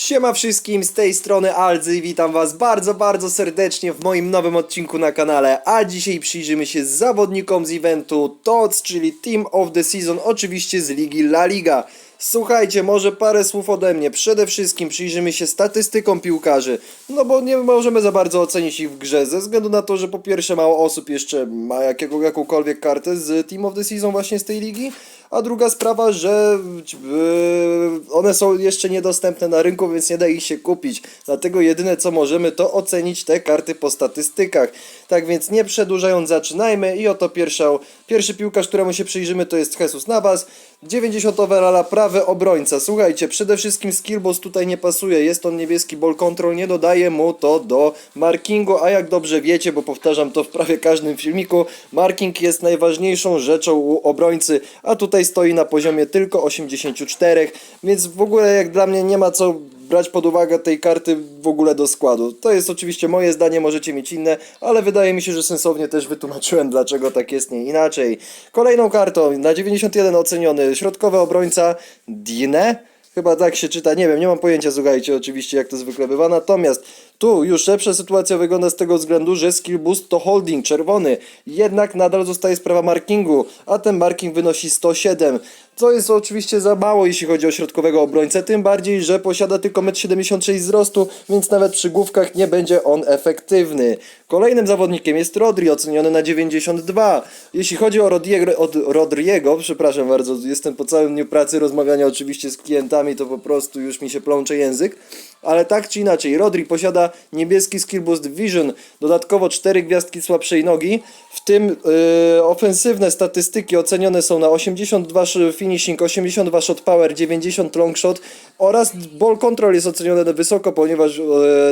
Siema wszystkim, z tej strony Aldzy i witam was bardzo, bardzo serdecznie w moim nowym odcinku na kanale, a dzisiaj przyjrzymy się zawodnikom z eventu TOTS, czyli Team of the Season, oczywiście z ligi La Liga. Słuchajcie, może parę słów ode mnie. Przede wszystkim przyjrzymy się statystykom piłkarzy, no bo nie możemy za bardzo ocenić ich w grze, ze względu na to, że po pierwsze mało osób jeszcze ma jakiego, jakąkolwiek kartę z Team of the Season właśnie z tej ligi, a druga sprawa, że yy, one są jeszcze niedostępne na rynku, więc nie da ich się kupić. Dlatego jedyne co możemy to ocenić te karty po statystykach. Tak więc nie przedłużając zaczynajmy i oto pierwsza, pierwszy piłkarz, któremu się przyjrzymy to jest Jesus Navas. 90 overalla, prawy obrońca. Słuchajcie, przede wszystkim skill boss tutaj nie pasuje. Jest on niebieski ball control, nie dodaje mu to do markingu, a jak dobrze wiecie, bo powtarzam to w prawie każdym filmiku, marking jest najważniejszą rzeczą u obrońcy, a tutaj stoi na poziomie tylko 84, więc w ogóle jak dla mnie nie ma co brać pod uwagę tej karty w ogóle do składu. To jest oczywiście moje zdanie, możecie mieć inne, ale wydaje mi się, że sensownie też wytłumaczyłem, dlaczego tak jest, nie inaczej. Kolejną kartą na 91 oceniony środkowy obrońca Dine. Chyba tak się czyta, nie wiem, nie mam pojęcia, słuchajcie, oczywiście jak to zwykle bywa. Natomiast tu już lepsza sytuacja wygląda z tego względu, że skill boost to holding czerwony. Jednak nadal zostaje sprawa markingu, a ten marking wynosi 107. Co jest oczywiście za mało, jeśli chodzi o środkowego obrońcę, tym bardziej, że posiada tylko 1,76 m wzrostu, więc nawet przy główkach nie będzie on efektywny. Kolejnym zawodnikiem jest Rodri, oceniony na 92. Jeśli chodzi o Rodriego, od Rodriego, przepraszam bardzo, jestem po całym dniu pracy rozmawiania oczywiście z klientami, to po prostu już mi się plącze język. Ale tak czy inaczej, Rodri posiada niebieski skill boost Vision, dodatkowo 4 gwiazdki słabszej nogi, w tym yy, ofensywne statystyki ocenione są na 82 sz- finishing, 82 shot power, 90 long shot oraz ball control jest ocenione na wysoko, ponieważ yy,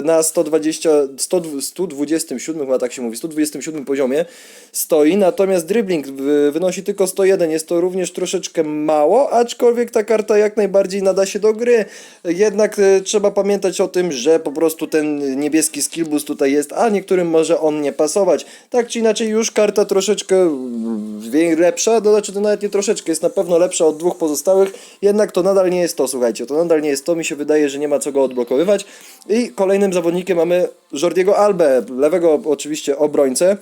na 120, 100, 127 chyba tak się mówi, 127 poziomie stoi, natomiast dribbling wy- wynosi tylko 101, jest to również troszeczkę mało, aczkolwiek ta karta jak najbardziej nada się do gry. Jednak e, trzeba pamiętać o tym, że po prostu ten niebieski skill boost tutaj jest, a niektórym może on nie pasować. Tak czy inaczej już karta troszeczkę mm, lepsza, to znaczy to nawet nie troszeczkę, jest na pewno lepsza od dwóch pozostałych, jednak to nadal nie jest to, słuchajcie, to nadal nie jest to, mi się wydaje, że nie ma co go odblokowywać. I kolejnym zawodnikiem mamy Jordiego Albę, lewego oczywiście obrońcę.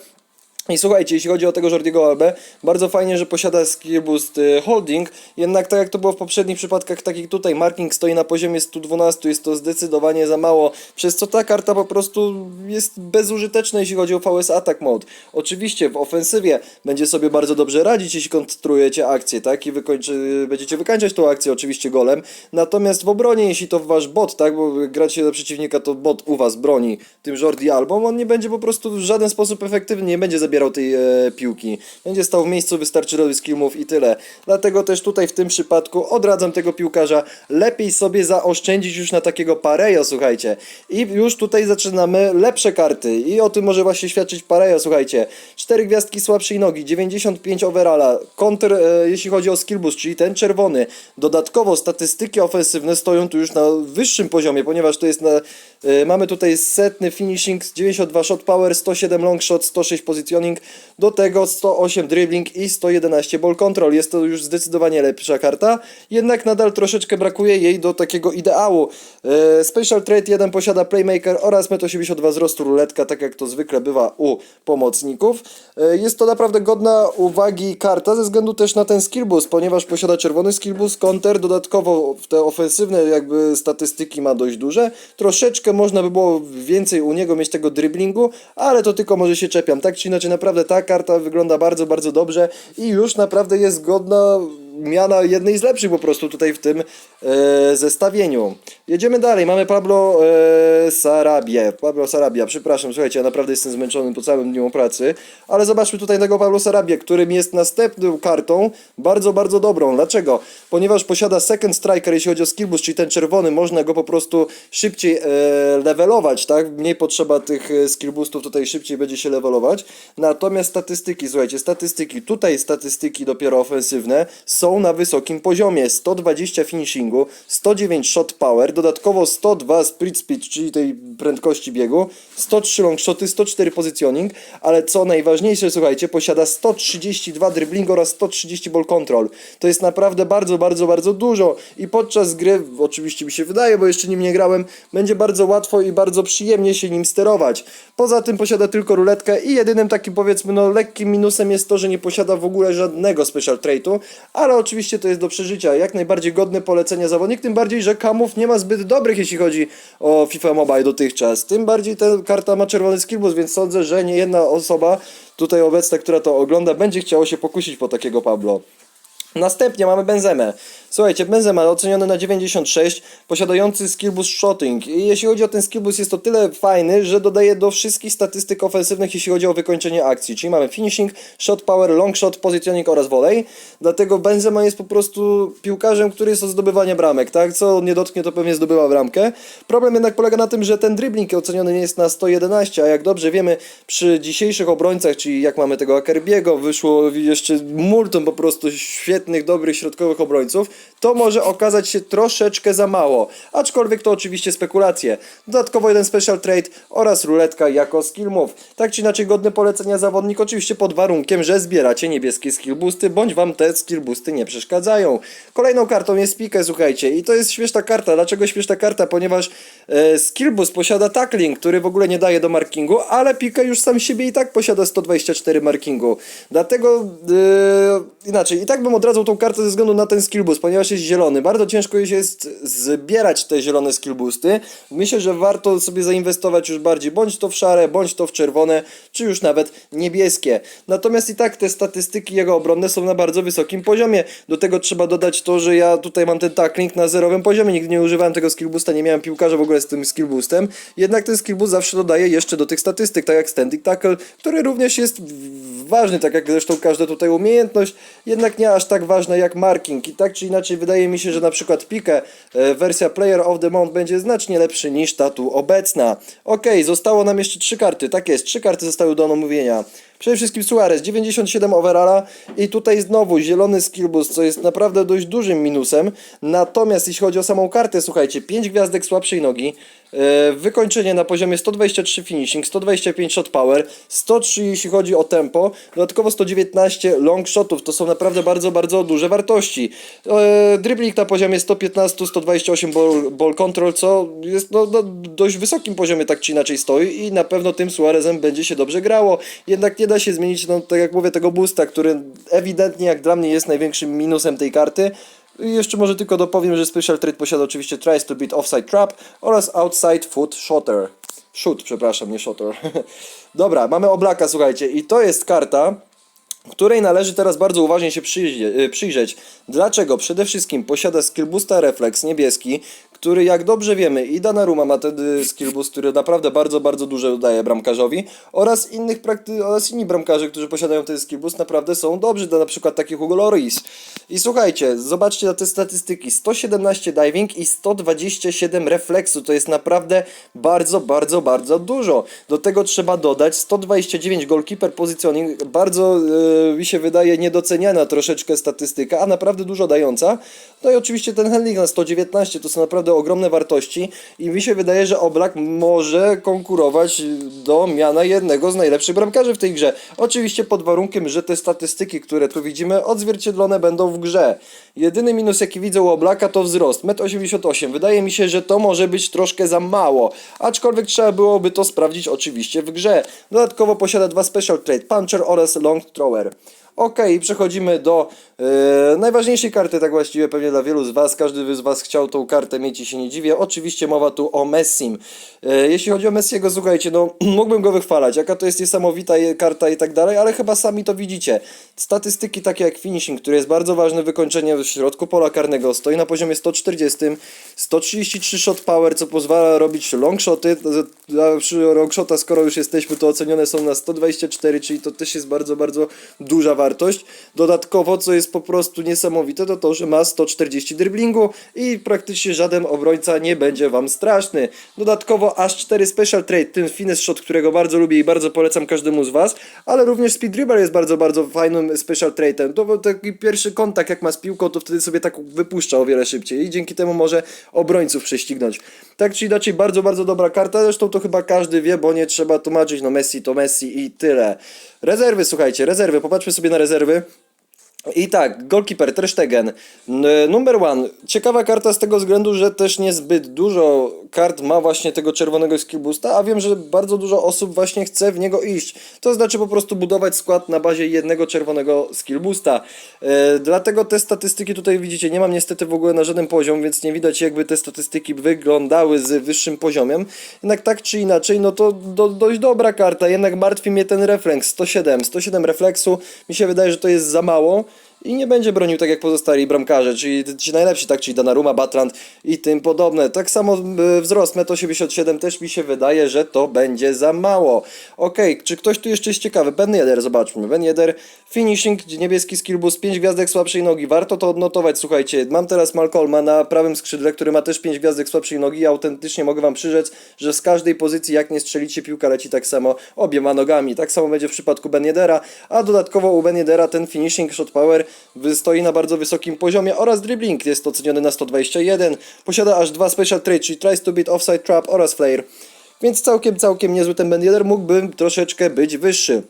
I słuchajcie, jeśli chodzi o tego Jordiego Albę, bardzo fajnie, że posiada skill boost y, holding, jednak tak jak to było w poprzednich przypadkach, tak jak tutaj, marking stoi na poziomie 112, jest to zdecydowanie za mało, przez co ta karta po prostu jest bezużyteczna, jeśli chodzi o VS Attack Mode. Oczywiście w ofensywie będzie sobie bardzo dobrze radzić, jeśli konstruujecie akcję, tak, i wykończy, będziecie wykańczać tą akcję oczywiście golem, natomiast w obronie, jeśli to wasz bot, tak, bo gracie do przeciwnika, to bot u was broni tym Jordi Albą, on nie będzie po prostu w żaden sposób efektywny, nie będzie zabierał tej e, piłki. Będzie stał w miejscu, wystarczy robić skill i tyle. Dlatego też tutaj w tym przypadku odradzam tego piłkarza. Lepiej sobie zaoszczędzić już na takiego Parejo, słuchajcie. I już tutaj zaczynamy lepsze karty. I o tym może właśnie świadczyć Parejo, słuchajcie. 4 gwiazdki słabszej nogi, 95 overalla, counter e, jeśli chodzi o skill boost, czyli ten czerwony. Dodatkowo statystyki ofensywne stoją tu już na wyższym poziomie, ponieważ to jest na, e, mamy tutaj setny finishing, 92 shot power, 107 long shot, 106 positioning, do tego 108 dribbling i 111 ball control. Jest to już zdecydowanie lepsza karta, jednak nadal troszeczkę brakuje jej do takiego ideału. E, Special Trade 1 posiada Playmaker oraz 1,82 m wzrostu ruletka, tak jak to zwykle bywa u pomocników. E, Jest to naprawdę godna uwagi karta ze względu też na ten skill boost, ponieważ posiada czerwony skill boost, counter, dodatkowo w te ofensywne jakby statystyki ma dość duże. Troszeczkę można by było więcej u niego mieć tego dribblingu, ale to tylko może się czepiam. Tak czy inaczej, naprawdę ta karta wygląda bardzo, bardzo dobrze i już naprawdę jest godna miana jednej z lepszych po prostu tutaj w tym e, zestawieniu. Jedziemy dalej, mamy Pablo e, Sarabia. Pablo Sarabia, przepraszam, słuchajcie, ja naprawdę jestem zmęczony po całym dniu pracy, ale zobaczmy tutaj tego Pablo Sarabia, którym jest następną kartą bardzo, bardzo dobrą. Dlaczego? Ponieważ posiada second striker, jeśli chodzi o skill boost, czyli ten czerwony, można go po prostu szybciej e, levelować, tak? Mniej potrzeba tych e, skill boostów, tutaj szybciej będzie się levelować. Natomiast statystyki, słuchajcie, statystyki, tutaj statystyki dopiero ofensywne są są na wysokim poziomie. 120 finishingu, 109 shot power, dodatkowo 102 split speed, czyli tej prędkości biegu, 103 long shoty, 104 positioning, ale co najważniejsze, słuchajcie, posiada 132 dribbling oraz 130 ball control. To jest naprawdę bardzo, bardzo, bardzo dużo i podczas gry, oczywiście mi się wydaje, bo jeszcze nim nie grałem, będzie bardzo łatwo i bardzo przyjemnie się nim sterować. Poza tym posiada tylko ruletkę i jedynym takim powiedzmy no lekkim minusem jest to, że nie posiada w ogóle żadnego special trade'u, ale oczywiście to jest do przeżycia. Jak najbardziej godne polecenia zawodnik, tym bardziej, że kamów nie ma zbyt dobrych, jeśli chodzi o FIFA Mobile dotychczas. Tym bardziej ta karta ma czerwony skillbus, więc sądzę, że nie jedna osoba tutaj obecna, która to ogląda, będzie chciało się pokusić po takiego Pablo. Następnie mamy Benzemę. Słuchajcie, Benzema oceniony na 96, posiadający skillboost shooting. I jeśli chodzi o ten skillboost, jest to tyle fajny, że dodaje do wszystkich statystyk ofensywnych, jeśli chodzi o wykończenie akcji. Czyli mamy finishing, shot power, long shot, positioning oraz volley. Dlatego Benzema jest po prostu piłkarzem, który jest od zdobywania bramek, tak? Co nie dotknie, to pewnie zdobywa bramkę. Problem jednak polega na tym, że ten dribbling oceniony nie jest na 111, a jak dobrze wiemy, przy dzisiejszych obrońcach, czyli jak mamy tego Akerbiego, wyszło jeszcze multum po prostu świetnych, dobrych środkowych obrońców, to może okazać się troszeczkę za mało. Aczkolwiek to oczywiście spekulacje. Dodatkowo jeden special trade oraz ruletka jako skill move. Tak czy inaczej godne polecenia zawodnik, oczywiście pod warunkiem, że zbieracie niebieskie skill boosty, bądź wam te skill boosty nie przeszkadzają. Kolejną kartą jest Pique, słuchajcie, i to jest śmieszna karta. Dlaczego śmieszna karta? Ponieważ e, skill boost posiada tackling, który w ogóle nie daje do markingu, ale Pique już sam siebie i tak posiada 124 markingu. Dlatego e, inaczej, i tak bym odradzał tą kartę ze względu na ten skill boost, ponieważ jest zielony. Bardzo ciężko jest zbierać te zielone skill boosty. Myślę, że warto sobie zainwestować już bardziej bądź to w szare, bądź to w czerwone, czy już nawet niebieskie. Natomiast i tak te statystyki jego obronne są na bardzo wysokim poziomie. Do tego trzeba dodać to, że ja tutaj mam ten tackling na zerowym poziomie. Nigdy nie używałem tego skill boosta, nie miałem piłkarza w ogóle z tym skill boostem. Jednak ten skill boost zawsze dodaje jeszcze do tych statystyk, tak jak standing tackle, który również jest ważny, tak jak zresztą każda tutaj umiejętność, jednak nie aż tak ważna jak marking. I tak czy inaczej wydaje mi się, że na przykład Pique, e, wersja Player of the Month będzie znacznie lepszy niż ta tu obecna. Okej, zostało nam jeszcze trzy karty, tak jest, trzy karty zostały do omówienia. Przede wszystkim Suarez, 97 overalla i tutaj znowu zielony skill boost, co jest naprawdę dość dużym minusem. Natomiast jeśli chodzi o samą kartę, słuchajcie, 5 gwiazdek słabszej nogi, e, wykończenie na poziomie 123 finishing, 125 shot power, 103 jeśli chodzi o tempo, dodatkowo 119 long shotów, to są naprawdę bardzo, bardzo duże wartości. E, dribbling na poziomie 115, 128 ball, ball control, co jest no, no, dość wysokim poziomie tak czy inaczej stoi i na pewno tym Suarezem będzie się dobrze grało. Jednak nie da się zmienić, no tak jak mówię, tego boosta, który ewidentnie jak dla mnie jest największym minusem tej karty. I jeszcze może tylko dopowiem, że Special Trade posiada oczywiście Tries to beat Offside Trap oraz Outside Foot Shotter. Shoot, przepraszam, nie Shotter. Dobra, mamy Oblaka, słuchajcie, i to jest karta, której należy teraz bardzo uważnie się y, przyjrzeć. Dlaczego? Przede wszystkim posiada skill boosta refleks niebieski, który jak dobrze wiemy i Donnarumma ma ten y, skill boost, który naprawdę bardzo, bardzo dużo dodaje bramkarzowi oraz innych prakty- oraz inni bramkarze, którzy posiadają ten skill boost naprawdę są dobrzy, na przykład takich Hugo Lloris. I słuchajcie, zobaczcie na te statystyki. 117 diving i 127 refleksu, to jest naprawdę bardzo, bardzo, bardzo dużo. Do tego trzeba dodać 129 goalkeeper positioning, bardzo e, mi się wydaje niedoceniana troszeczkę statystyka, a naprawdę dużo dająca. No i oczywiście ten handling na 119 to są naprawdę ogromne wartości i mi się wydaje, że Oblak może konkurować do miana jednego z najlepszych bramkarzy w tej grze. Oczywiście pod warunkiem, że te statystyki, które tu widzimy, odzwierciedlone będą w grze. Jedyny minus jaki widzę u Oblaka to wzrost 1,88 m. Wydaje mi się, że to może być troszkę za mało, aczkolwiek trzeba byłoby to sprawdzić oczywiście w grze. Dodatkowo posiada dwa special trade, puncher oraz long thrower. Ok, przechodzimy do e, najważniejszej karty, tak właściwie pewnie dla wielu z Was. Każdy z Was chciał tą kartę mieć i się nie dziwię. Oczywiście mowa tu o Messim. E, jeśli chodzi o Messiego, słuchajcie, no mógłbym go wychwalać, jaka to jest niesamowita karta i tak dalej, ale chyba sami to widzicie. Statystyki takie jak finishing, który jest bardzo ważne, wykończenie w środku pola karnego, stoi na poziomie 140, 133 shot power, co pozwala robić long shoty. Przy long shota, skoro już jesteśmy, to ocenione są na 124, czyli to też jest bardzo, bardzo duża wartość wartość. Dodatkowo, co jest po prostu niesamowite, to to, że ma 140 driblingu i praktycznie żaden obrońca nie będzie wam straszny. Dodatkowo aż 4 special trade, ten finesse shot, którego bardzo lubię i bardzo polecam każdemu z was, ale również speed dribble jest bardzo, bardzo fajnym special trade'em. To był taki pierwszy kontakt, jak ma z piłką, to wtedy sobie tak wypuszcza o wiele szybciej i dzięki temu może obrońców prześcignąć. Tak czy inaczej, bardzo, bardzo dobra karta, zresztą to chyba każdy wie, bo nie trzeba tłumaczyć, no Messi to Messi i tyle. Rezerwy, słuchajcie, rezerwy, popatrzmy sobie na rezerwy. I tak, goalkeeper Ter number one. Ciekawa karta z tego względu, że też niezbyt dużo kart ma właśnie tego czerwonego skill boosta, a wiem, że bardzo dużo osób właśnie chce w niego iść. To znaczy po prostu budować skład na bazie jednego czerwonego skill boosta. E, dlatego te statystyki tutaj widzicie, nie mam niestety w ogóle na żaden poziom, więc nie widać jakby te statystyki wyglądały z wyższym poziomem. Jednak tak czy inaczej, no to do, dość dobra karta, jednak martwi mnie ten refleks 107. 107 refleksu, mi się wydaje, że to jest za mało i nie będzie bronił tak jak pozostali bramkarze, czyli ci najlepsi, tak, czyli Donnarumma, Batland i tym podobne. Tak samo e, wzrost 1,87 m też mi się wydaje, że to będzie za mało. Okej, czy ktoś tu jeszcze jest ciekawy? Ben Yedder, zobaczmy. Ben Yedder, finishing, niebieski skill boost, 5 gwiazdek słabszej nogi. Warto to odnotować, słuchajcie. Mam teraz Malcolma na prawym skrzydle, który ma też 5 gwiazdek słabszej nogi i autentycznie mogę wam przyrzec, że z każdej pozycji jak nie strzelicie, piłka leci tak samo obiema nogami. Tak samo będzie w przypadku Ben Yedera, a dodatkowo u Ben Yedera ten finishing shot power stoi na bardzo wysokim poziomie oraz dribbling jest oceniony na 121. Posiada aż dwa special trade, czyli tries to beat offside trap oraz flare. Więc całkiem, całkiem niezły ten Ben mógłby troszeczkę być wyższy.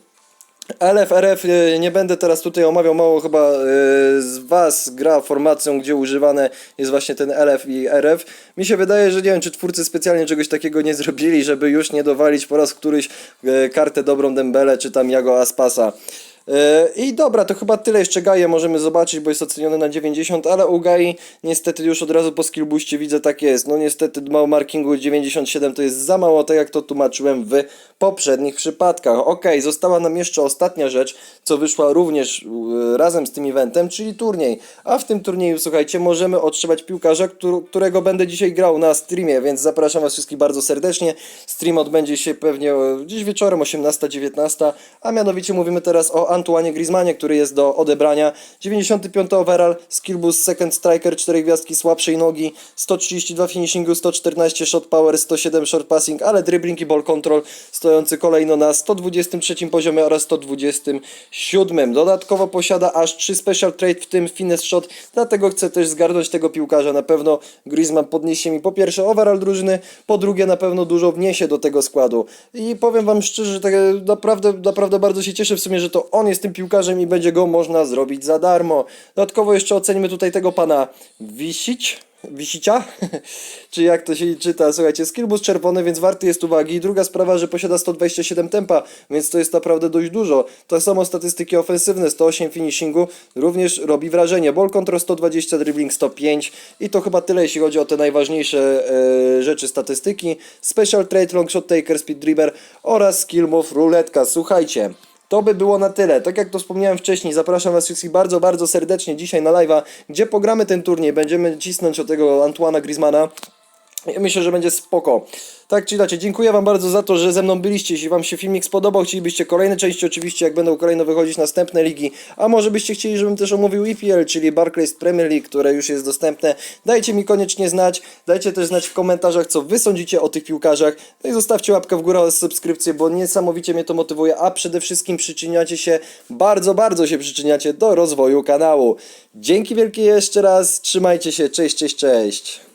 LF, RF, e, nie będę teraz tutaj omawiał, mało chyba e, z Was gra formacją, gdzie używane jest właśnie ten LF i RF. Mi się wydaje, że nie wiem, czy twórcy specjalnie czegoś takiego nie zrobili, żeby już nie dowalić po raz któryś e, kartę dobrą Dembele, czy tam Jago Aspasa. E, I dobra, to chyba tyle jeszcze Gaję możemy zobaczyć, bo jest oceniony na 90, ale u Gai niestety już od razu po skillbooście widzę tak jest. No niestety mało markingu 97 to jest za mało, tak jak to tłumaczyłem w poprzednich przypadkach. Ok, została nam jeszcze ostatnia rzecz, co wyszła również e, razem z tym eventem, czyli turniej. A w tym turnieju, słuchajcie, możemy otrzymać piłkarza, któr- którego będę dzisiaj grał na streamie, więc zapraszam Was wszystkich bardzo serdecznie. Stream odbędzie się pewnie e, dziś wieczorem 18-19, a mianowicie mówimy teraz o Antoine Griezmannie, który jest do odebrania. 95 overall, skill boost, second striker, 4 gwiazdki słabszej nogi, 132 finishingu, 114 shot power, 107 short passing, ale dribbling i ball control stojący kolejno na 123 poziomie oraz 127. Dodatkowo posiada aż 3 special trade, w tym finesse shot, dlatego chcę też zgarnąć tego piłkarza. Na pewno Griezmann podniesie mi po pierwsze overall drużyny, po drugie na pewno dużo wniesie do tego składu. I powiem wam szczerze, że tak naprawdę, naprawdę bardzo się cieszę w sumie, że to on jest tym piłkarzem i będzie go można zrobić za darmo. Dodatkowo jeszcze ocenimy tutaj tego pana Wisić. Wisicia? Czy jak to się czyta? Słuchajcie, skillbus czerwony, więc warty jest uwagi. Druga sprawa, że posiada 127 tempa, więc to jest naprawdę dość dużo. To samo statystyki ofensywne, 108 finishingu, również robi wrażenie. Ball control 120, dribbling 105 i to chyba tyle, jeśli chodzi o te najważniejsze e, rzeczy, statystyki. Special trade, long shot taker, speed dribber oraz skill move, ruletka. Słuchajcie, to by było na tyle. Tak jak to wspomniałem wcześniej, zapraszam Was wszystkich bardzo, bardzo serdecznie dzisiaj na live'a, gdzie pogramy ten turniej. Będziemy cisnąć o tego Antoana Griezmana. Myślę, że będzie spoko. Tak czy inaczej, dziękuję Wam bardzo za to, że ze mną byliście. Jeśli Wam się filmik spodobał, chcielibyście kolejne części, oczywiście, jak będą kolejno wychodzić następne ligi, a może byście chcieli, żebym też omówił EPL, czyli Barclays Premier League, które już jest dostępne, dajcie mi koniecznie znać. Dajcie też znać w komentarzach, co Wy sądzicie o tych piłkarzach. No i zostawcie łapkę w górę oraz subskrypcję, bo niesamowicie mnie to motywuje, a przede wszystkim przyczyniacie się, bardzo, bardzo się przyczyniacie do rozwoju kanału. Dzięki wielkie jeszcze raz, trzymajcie się, cześć, cześć, cześć.